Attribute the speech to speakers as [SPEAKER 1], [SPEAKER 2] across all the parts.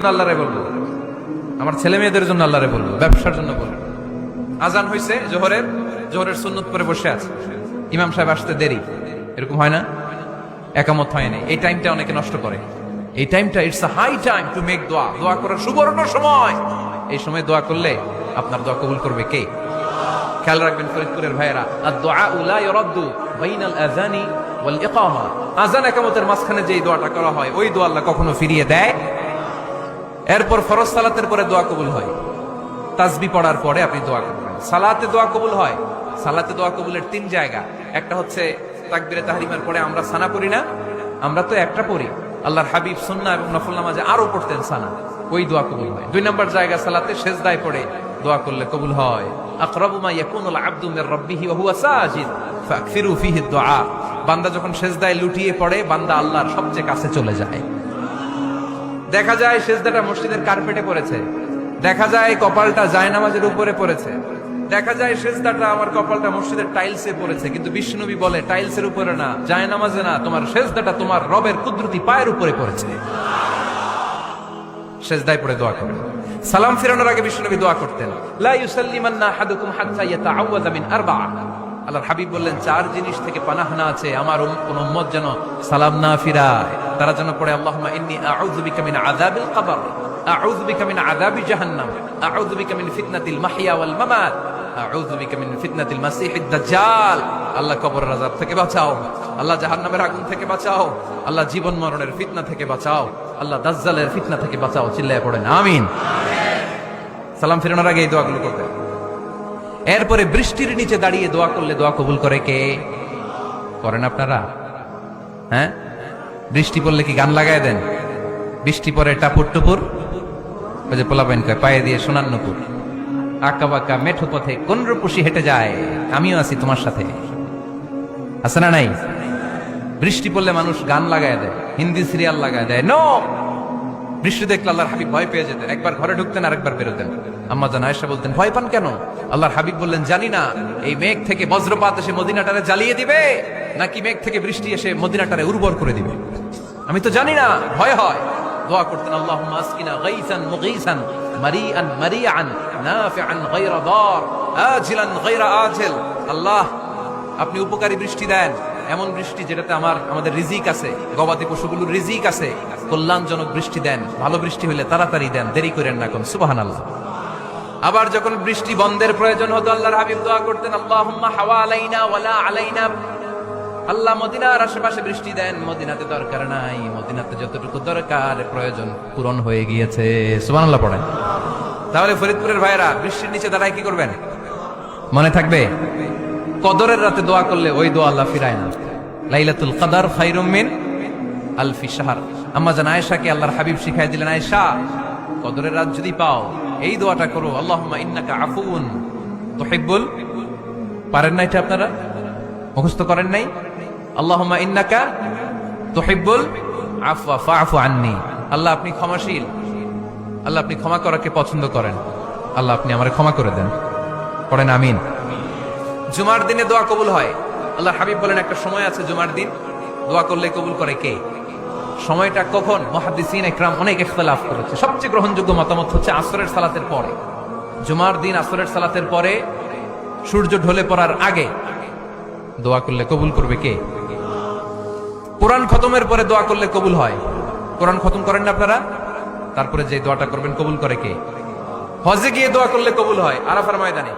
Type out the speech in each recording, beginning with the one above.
[SPEAKER 1] আল্লাহরে বলব। আমার ছেলে মেয়েদের জন্য আল্লাহরে বলব, ব্যবসার জন্য বলব। আজান হয়েছে জোহরের জোহরের সুন্নত করে বসে আছে। ইমাম সাহেব আসতে দেরি, এরকম হয় না? একামত হয়নি এই টাইমটা অনেকে নষ্ট করে। এই টাইমটা it's high time to make দোয়া দোয়া করার সুবর্ণ সময়। এই সময় দোয়া করলে আপনার দোয়া কবুল করবে কে? খেয়াল রাখবেন ফরিদপুরের ভাইয়েরা আর দোয়া উলা ইরাদ্দু বাইনাল আযানি ওয়াল ইকামা। আযান একামতের মাঝখানে যেই দোয়াটা করা হয়, ওই দোয়া আল্লাহ কখনো ফিরিয়ে দেয় এরপর ফরজ সালাতের পরে দোয়া কবুল হয়। তাসবি পড়ার পরে আপনি দোয়া করবেন সালাতে দোয়া কবুল হয়। সালাতে দোয়া কবুলের তিন জায়গা। একটা হচ্ছে তাকবিরে তাহরিমার পরে আমরা সানা পড়ি না। আমরা তো একটা পড়ি। আল্লাহর হাবিব সুন্নাহ এবং নফল নামাজে আরও পড়তেন সানা। ওই দোয়া কবুল হয়। দুই নম্বর জায়গা সালাতে সেজদায় পড়ে দোয়া করলে কবুল হয়। বান্দা যখন সেজদায় লুটিয়ে পড়ে, বান্দা আল্লাহর সবচেয়ে কাছে চলে যায়। দেখা যায় সেজদাটা মসজিদের কার্পেটে পড়েছে। দেখা যায় কপালটা জায়নামাজের উপরে পড়েছে। দেখা যায় সেজদাটা আমার কপালটা মসজিদের টাইলসে পড়েছে, কিন্তু বিষ্ণুবী বলে, টাইলসের উপরে না, জায়নামাজে না, তোমার সেজদাটা তোমার রবের কুদরতি পায়ের উপরে পড়েছে। সেজদায় পড়ে দোয়া করেন সালাম ফিরানোর আগে বিষ্ণুনবী দোয়া করতেন, লা ইউসাল্লিমান্না আহাদুকুম হাত্তা ইয়াতাআওয়াযা মিন আরবা'a আল্লাহর হাবিব বললেন, চার জিনিস থেকে পানাহানা আছে আমার কোন উম্মত যেন সালাম না ফিরায়। তারা যেন পড়ে, আল্লাহুম্মা ইন্নী আউযু বিকা মিন আযাবিল কবর, আউযু বিকা মিন আযাবি জাহান্নাম, আউযু বিকা মিন ফিতনাতিল মাহইয়া ওয়াল মামাত, আউযু বিকা মিন ফিতনাতিল মাসিহিদ দাজ্জাল। আল্লাহ কবরের আযাব থেকে বাঁচাও। আল্লাহ জাহান্নামের আগুন থেকে বাঁচাও। আল্লাহ জীবন মরণের ফিতনা থেকে বাঁচাও। আল্লাহ দাজ্জালের ফিতনা থেকে বাঁচাও। চিল্লায় পড়েন, আমিন। সালাম ফিরানোর আগে এই দোয়াগুলো করতে এরপরে বৃষ্টির নিচে দাঁড়িয়ে দোয়া করলে দোয়া কবুল করে কে? করেন আপনারা? হ্যাঁ? বৃষ্টি পড়লে কি গান লাগায় দেন? বৃষ্টি পরে টাপুর টুপুর? ওই যে পোলাপাইন কয়, পায়ে দিয়ে সোনার আঁকা বাঁকা মেঠো পথে কোন রূপসী হেঁটে যায়। আমিও আছি তোমার সাথে। আছে না নাই? বৃষ্টি পড়লে মানুষ গান লাগায় দেয়, হিন্দি সিরিয়াল লাগায় দেয়। নো বৃষ্টি দেখলে আল্লাহর হাবিব ভয় পেয়ে যেতেন। একবার ঘরে ঢুকতেন, আরেকবার বেরোতেন। আম্মা জান আয়েশা বলতেন, ভয় পান কেন? আল্লাহর হাবিব বললেন, জানি না, এই মেঘ থেকে বজ্রপাত এসে মদিনাটারে জ্বালিয়ে দিবে, নাকি মেঘ থেকে বৃষ্টি এসে মদিনাটারে উর্বর করে দিবে? আমি তো জানি না, ভয় হয়। দোয়া করতেন, আল্লাহুম্মা আসকিনা গাইসান মুগীসান, মারিআন মারিআন, নাফিআন গায়রা দার, আজিলান গায়রা আজিল। আল্লাহ, আপনি উপকারী বৃষ্টি দেন। এমন বৃষ্টি যেটাতে আমার, আমাদের রিজিক আছে, গবাদি পশুগুলোর রিজিক আছে। কল্যাণজনক বৃষ্টি দেন, ভালো বৃষ্টি হলে তাড়াতাড়ি দেন, দেরি করেন না কোন সুবাহান আল্লাহ আবার যখন বৃষ্টি বন্ধের প্রয়োজন হতো, আল্লাহর হাবিব দোয়া করতেন, আল্লাহুম্মা হাওয়া আলাইনা ওয়ালা আলাইনা। আল্লাহ মদিনার আশেপাশে বৃষ্টি দেন, মদিনাতে দরকার নাই, মদিনাতে যতটুকু দরকার, প্রয়োজন পূরণ হয়ে গিয়েছে। সুবহানাল্লাহ পড়েন। তাহলে ফরিদপুরের ভাইরা বৃষ্টির নিচে দাঁড়ায় কি করবেন? মনে থাকবে? কদরের রাতে দোয়া করলে ওই দোয়া আল্লাহ ফিরায় না। লাইলাতুল কদর খায়রুম মিন আলফি শাহর। আম্মা জান আয়েশাকে আল্লাহর হাবিব শিখাই দিলেন, আয়েশা, কদরের রাত যদি পাও, এই দোয়াটা করো। আল্লাহুম্মা ইন্নাকা আফুন তুহিব্বুল। পারেন না এটা আপনারা? মুখস্থ করেন নাই? আল্লাহ আপনি ক্ষমাশীল। আল্লাহ আপনি ক্ষমা করাকে পছন্দ করেন। আল্লাহ আপনি আমারে ক্ষমা করে দেন। আমিন। জুমার দিনে দোয়া কবুল হয়। আল্লাহ হাবিব বলেন, একটা সময় আছে জুমার দিন, দোয়া করলে কবুল করে কে? সময়টা কখন? মহাদিসিন একরাম অনেক ইখতলাফ করেছে। সবচেয়ে গ্রহণযোগ্য মতামত হচ্ছে আসরের সালাতের পরে। জুমার দিন আসরের সালাতের পরে সূর্য ঢলে পড়ার আগে দোয়া করলে কবুল করবে কে? কোরআন খতমের পরে দোয়া করলে কবুল হয়। কোরআন খতম করেন না আপনারা? তারপরে যে দোয়াটা করবেন কবুল করে কে? হজে গিয়ে দোয়া করলে কবুল হয়। আরাফার ময়দানে।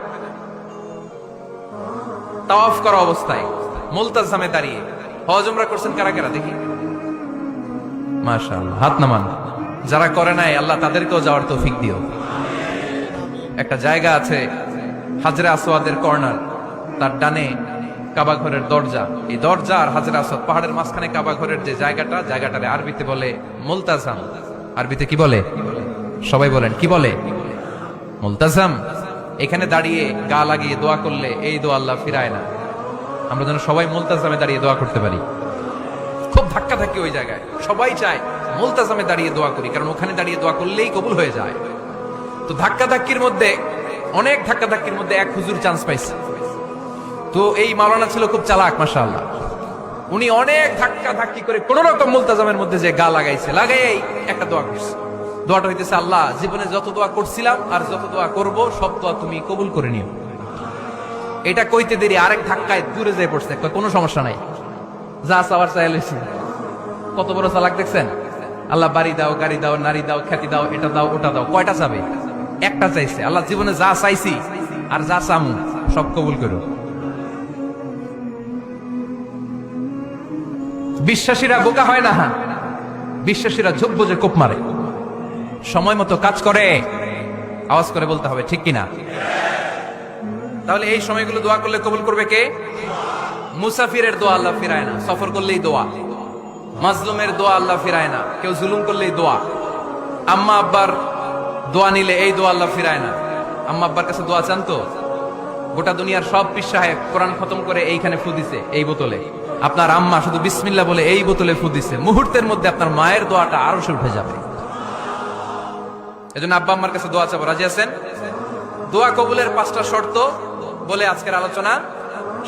[SPEAKER 1] তাওয়াফ করা অবস্থায়। মুলতাজামে দাঁড়িয়ে। হজ উমরা করছেন কারা কারা? দেখি। মাশাআল্লাহ, হাত নামান। যারা করে নাই, আল্লাহ তাদেরকেও যাওয়ার তৌফিক দিও। একটা জায়গা আছে, হাজরে আসওয়াদের কর্নার, তার ডানে কাবা ঘরের দরজা। এই দরজা আর হাজরে আসওয়াদ পাহাড়ের মাঝখানে কাবা ঘরের যে জায়গাটা, জায়গাটারে আরবিতে বলে মুলতাজাম। আরবিতে কি বলে? সবাই বলেন, কি বলে? মুলতাজাম। এখানে দাঁড়িয়ে গা লাগিয়ে দোয়া করলে এই দোয়া আল্লাহ ফিরায় না। আমরা যেন সবাই মুলতাজামে দাঁড়িয়ে দোয়া করতে পারি। ধাক্কা থাকে ওই জায়গায়। সবাই চায়, মুলতাজামে দাঁড়িয়ে দোয়া করি, কারণ ওখানে দাঁড়িয়ে দোয়া করলেই কবুল হয়ে যায়। তো ধাক্কা ধাক্কির মধ্যে, অনেক ধাক্কা ধাক্কির মধ্যে এক হুজুর চান্স পাইছে। তো এই মাওলানা ছিল খুব চালাক মাসা আল্লাহ উনি অনেক ধাক্কা ধাক্কি করে কোন রকম মুলতাজামের মধ্যে যে গা লাগাইছে লাগাই একটা দোয়া করছে। দোয়াটা হইতেছে, আল্লাহ, জীবনে যত দোয়া করছিলাম আর যত দোয়া করব, সব দোয়া তুমি কবুল করে নিও। এটা কইতে দেরি, আরেক ধাক্কায় দূরে যেয়ে পড়ছে কোনো সমস্যা নাই। যা চাওয়ার চাই লইছি। কত বড় চালাক দেখছেন? আল্লাহ বাড়ি দাও, গাড়ি দাও, নারী দাও, খ্যাতি দাও, এটা দাও, ওটা দাও, কয়টা চাবে? একটা চাইছে। আল্লাহ জীবনে যা চাইছি আর যা চামু, সব কবুল করো। বিশ্বাসীরা বোকা হয় না? বিশ্বাসীরা ঝোপ বোঝে, কোপ মারে। সময় মতো কাজ করে, আওয়াজ করে বলতে হবে, ঠিক কিনা? তাহলে এই সময়গুলো দোয়া করলে কবুল করবে কে? মুসাফিরের দোয়া আল্লাহ ফিরায় না, সফর করলেই দোয়া। মাজলুমের দোয়া আল্লাহ ফিরায় না। কেউ জুলুম করলেই দোয়া। আম্মা আব্বার দোয়া নিলে এই দোয়া আল্লাহ ফিরায় না। আম্মা আব্বার কাছে দোয়া চান তো? গোটা দুনিয়ার সব সাহেব কোরআন খতম করে এইখানে ফু দিছে, এই বোতলে। আপনার আম্মা শুধু বিসমিল্লা বলে এই বোতলে ফু দিছে। মুহূর্তের মধ্যে আপনার মায়ের দোয়াটা আরও সে উঠে যাবে। এজন্য আব্বা আম্মার কাছে দোয়া চাবো। রাজি আছেন? দোয়া কবুলের পাঁচটা শর্ত বলে আজকের আলোচনা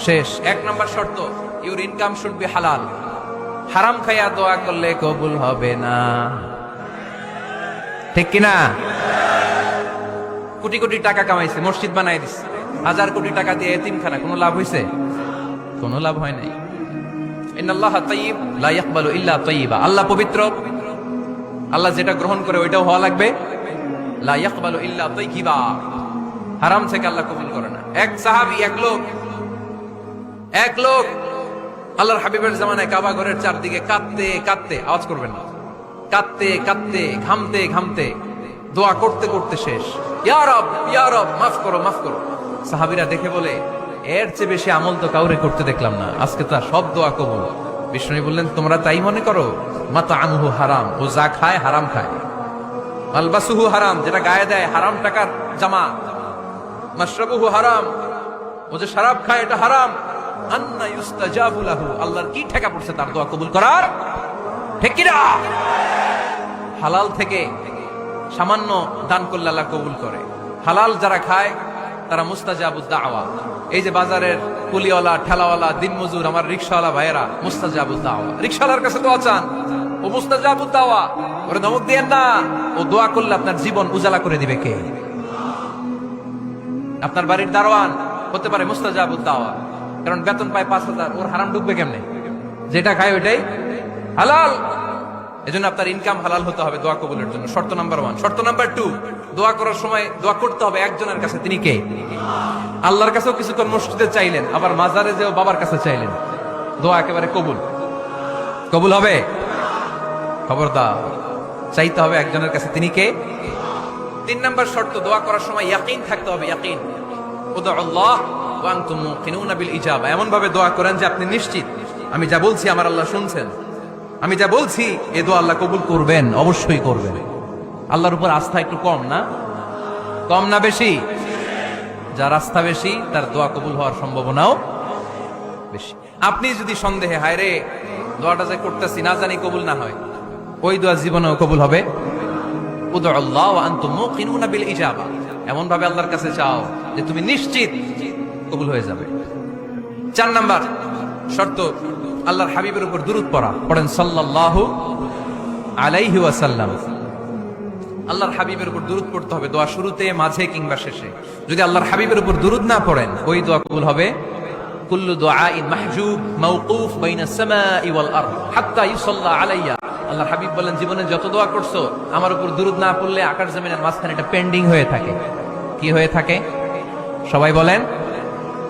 [SPEAKER 1] শেষ। এক নম্বর শর্ত ইউর ইনকাম শুড বি হালাল হারাম খাইয়া দোয়া করলে কবুল হবে না। ঠিক কিনা? কোটি কোটি টাকা কামাইছে, মসজিদ বানাই দিছে। হাজার কোটি টাকা দিয়ে এতিমখানা, কোনো লাভ হইছে? কোনো লাভ হয় নাই। আল্লাহ পবিত্র। আল্লাহ যেটা গ্রহণ করে ওইটাও হওয়া লাগবে। আল্লাহ কবুল করে না। এক এক লোক। এক লোক। আল্লাহর হাবিবের জামানায় কাবা ঘরের চারদিকে কাঁদতে কাঁদতে, আওয়াজ করবেন না। কাঁদতে কাঁদতে, ঘামতে ঘামতে, দোয়া করতে করতে শেষ। ইয়ারব ইয়ারব মাফ করো মাফ করো। সাহাবিরা দেখে বলে, এর চেয়ে বেশি আমল তো কাউরে করতে দেখলাম না, আজকে তার সব দোয়া কবুল। বিষ্ণু বললেন, তোমরা তাই মনে করো? মাতা আমহু হারাম, ও যা খায় হারাম খায়। মালবাসুহু হারাম, যেটা গায়ে দেয় হারাম টাকার জামা। মাশরাবুহু হারাম, ও যে শরাব খায় এটা হারাম। আন্না ইউস্তাজাবু লাহু, আল্লাহর কি ঠেকা পড়ছে তার দোয়া কবুল করার? ঠিক কি হালাল থেকে সামান্য দান করলে আল্লাহ কবুল করে। হালাল যারা খায়, তারা মুস্তাজাবুদ দাওয়া। এই যে বাজারের কুলিওয়ালা, ঠেলাওয়ালা, দিনমজুর, আমার রিক্সাওয়ালা ভাইয়েরা মুস্তাজাবুদ দাওয়া। রিক্সাওয়ালার কাছে দোয়া চান, ও মুস্তাজাবুদ দাওয়া, ওরে ধমক দিয়েন না, ও দোয়া করলে আপনার জীবন উজালা করে দিবে কে? আপনার বাড়ির দারোয়ান হতে পারে মুস্তাজাবুদ দাওয়া। কারণ বেতন পায় পাঁচ হাজার, ওর হারাম ঢুকবে কেমনে? যেটা খায় ওইটাই হালাল। এজন্য আপনার ইনকাম হালাল হতে হবে দোয়া কবুলের জন্য। শর্ত নাম্বার ওয়ান শর্ত নাম্বার টু দোয়া করার সময় দোয়া করতে হবে একজনের কাছে, তিনি কে? আল্লাহর কাছেও কিছুক্ষণ মসজিদে চাইলেন, আবার মাজারে যেও বাবার কাছে চাইলেন। দোয়া একেবারে কবুল। কবুল হবে? খবরদার। চাইতে হবে একজনের কাছে, তিনি কে? তিন নাম্বার শর্ত, দোয়া করার সময় ইয়াকিন থাকতে হবে, ইয়াকিন। আল্লাহ। এমন ভাবে দোয়া করেন যে আপনি নিশ্চিত। আমি যা বলছি আমার আল্লাহ শুনছেন। আমি যা বলছি, এ দোয়া আল্লাহ কবুল করবেন, অবশ্যই করবেন। আল্লাহর উপর আস্থা একটু কম না? কম না বেশি? যার আস্থা বেশি, তার দোয়া কবুল হওয়ার সম্ভাবনাও বেশি। আপনি যদি সন্দেহে, হায় রে, দোয়াটা যে করতেছি, না জানি কবুল না হয়। ওই দোয়া জীবনেও কবুল হবে। উদু আল্লাহ ওয়া আনতুম মুকিনুনা বিল ইজাবা। এমন ভাবে আল্লাহর কাছে চাও যে তুমি নিশ্চিত কবুল হয়ে যাবে। চার নাম্বার শর্ত, আল্লাহর হাবিবের উপর দুরুদ পড়া। পড়েন সাল্লাল্লাহু আলাইহি ওয়াসাল্লাম। আল্লাহর হাবিবের উপর দুরুদ পড়তে হবে, দোয়া শুরুতে, মাঝে কিংবা শেষে। যদি আল্লাহর হাবিবের উপর দুরুদ না পড়েন, ওই দোয়া কবুল হবে আল্লাহর হাবিব বলেন, জীবনে যত দোয়া করছ, আমার উপর না পড়লে আকাশ জমিনের মাঝখানে পেন্ডিং হয়ে থাকে। কি হয়ে থাকে? সবাই বলেন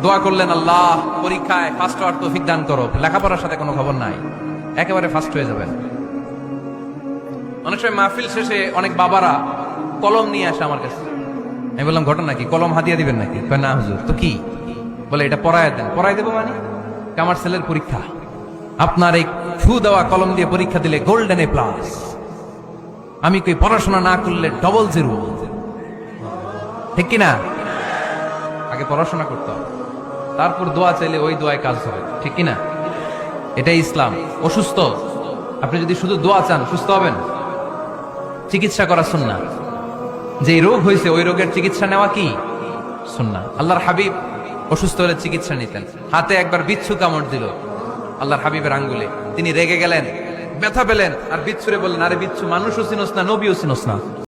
[SPEAKER 1] দোয়া করলেন, আল্লাহ, পরীক্ষায় ফার্স্ট হওয়ার তৌফিক দান করো। লেখাপড়ার সাথে কোনো খবর নাই। একেবারে ফার্স্ট হয়ে যাবেন। অনেক সময় মাহফিল শেষে অনেক বাবারা কলম নিয়ে আসে আমার কাছে। আমি বললাম, ঘটনা কি? কলম হাতিয়ে দিবেন নাকি? না, হুজুর। তো কি? বলে, এটা পড়ায় দেন। পড়াই দেবো মানে? আমার ছেলের পরীক্ষা। আপনার এই ফু দেওয়া কলম দিয়ে পরীক্ষা দিলে গোল্ডেন এ প্লাস আমি কই, পড়াশোনা না করলে ডবল জিরো ঠিক কিনা? আগে পড়াশোনা করতে হবে। তারপর দোয়া চাইলে ওই দোয়ায় কাজ হবে। ঠিক কিনা? এটাই ইসলাম। অসুস্থ, আপনি যদি শুধু দোয়া চান, সুস্থ হবেন? চিকিৎসা করা সুন্না যে রোগ হয়েছে, ওই রোগের চিকিৎসা নেওয়া কি? সুন্না আল্লাহর হাবিব অসুস্থ হলে চিকিৎসা নিতেন। হাতে একবার বিচ্ছু কামড় দিল। আল্লাহর হাবিবের আঙ্গুলে। তিনি রেগে গেলেন, ব্যথা পেলেন, আর বিচ্ছুরে বললেন, আরে বিচ্ছু, মানুষও চিনোস না, নবীও চিনোস না।